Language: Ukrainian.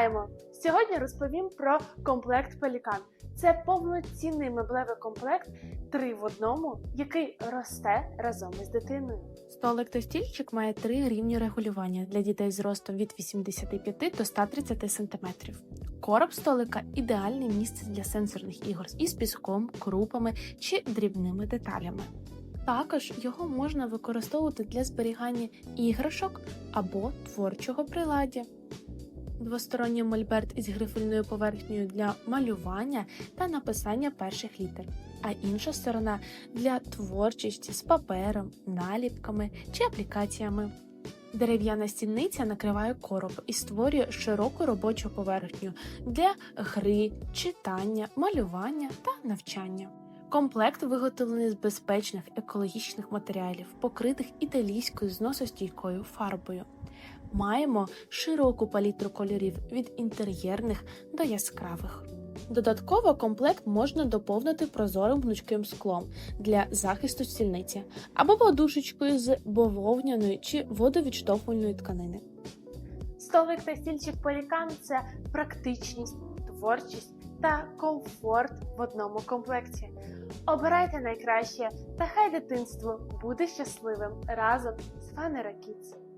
Вітаємо! Сьогодні розповім про комплект Пелікан. Це повноцінний меблевий комплект три в одному, який росте разом із дитиною. Столик та стільчик має три рівні регулювання для дітей з ростом від 85 до 130 см. Короб столика ідеальне місце для сенсорних ігор із піском, крупами чи дрібними деталями. Також його можна використовувати для зберігання іграшок або творчого приладдя. Двосторонній мольберт із грифельною поверхнею для малювання та написання перших літер, а інша сторона для творчості з папером, наліпками чи аплікаціями. Дерев'яна стільниця накриває короб і створює широку робочу поверхню для гри, читання, малювання та навчання. Комплект виготовлений з безпечних екологічних матеріалів, покритих італійською зносостійкою фарбою. Маємо широку палітру кольорів від інтер'єрних до яскравих. Додатково комплект можна доповнити прозорим гнучким склом для захисту стільниці або подушечкою з бавовняної чи водовідштовхувальної тканини. Столик та стільчик Пелікан це практичність, творчість та комфорт в одному комплекті. Обирайте найкраще, та хай дитинство буде щасливим разом з Фанера Kids.